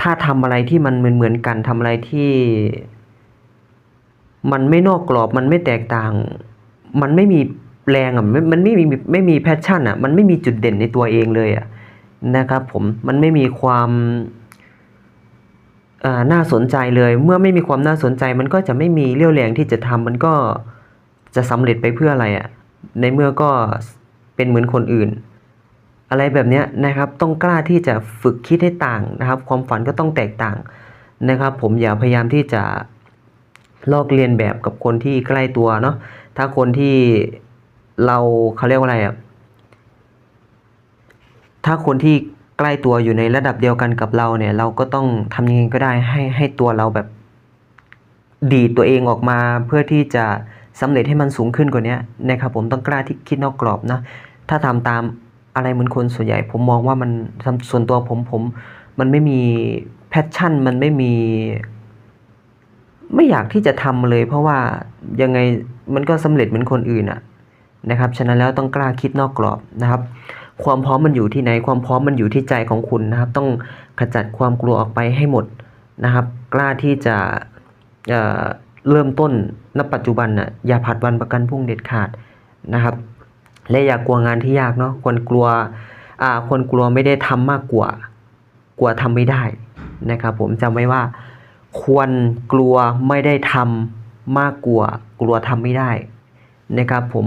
ถ้าทำอะไรที่มันเหมือนเหมือนๆกันทำอะไรที่ มันไม่นอกกรอบมันไม่แตกต่าง มันไม่มีแรงอะมันไม่มีไม่มีแพชชั่นอะ มันไม่มีจุดเด่นในตัวเองเลยอะนะครับ ผมมันไม่มีความอ่าน่าสนใจเลย เมื่อไม่มีความน่าสนใจ มันก็จะไม่มีเรี่ยวแรงที่จะทำมันก็จะสำเร็จไปเพื่ออะไรอะ ในเมื่อก็เป็นเหมือนคนอื่น อะไรแบบนี้นะครับต้องกล้าที่จะฝึกคิดให้ต่างนะครับ ความฝันก็ต้องแตกต่างนะครับ ผมอย่าพยายามที่จะลอกเลียนแบบกับคนที่ใกล้ตัวเนาะถ้าคนที่เราเขาเรียกว่าอะไรอะถ้าคนที่ใกล้ตัวอยู่ในระดับเดียวกันกับเราเนี่ย เราก็ต้องทำยังไงก็ได้ให้ให้ตัวเราแบบดีตัวเองออกมาเพื่อที่จะสำเร็จให้มันสูงขึ้นกว่านี้นะครับ ผมต้องกล้าที่คิดนอกกรอบนะถ้าทำตาม อะไรเหมือนคนส่วนใหญ่ผมมองว่ามันส่วนตัวผมผม มันไม่มีแพชชั่นมันไม่มี ไม่อยากที่จะทำเลย เพราะว่ายังไงมันก็สำเร็จเหมือนคนอื่นอะนะครับฉะนั้นแล้วต้องกล้าคิดนอกกรอบนะครับ ความพร้อมมันอยู่ที่ไหน ความพร้อมมันอยู่ที่ใจของคุณนะครับ ต้องขจัดความกลัวออกไปให้หมดนะครับ กล้าที่จะเเริ่มต้นณปัจจุบันน่ะอย่าผัดวันประกันพรุ่งเด็ดขาดนะครับ และอย่ากลัวงานที่ยากเนาะควรกลัวอ่าควรกลัวไม่ได้ทำมากกว่ากลัวทำไม่ได้นะครับผมจำไว้ว่า ควรกลัวไม่ได้ทำมากกว่ากลัวทำไม่ได้นะครับผม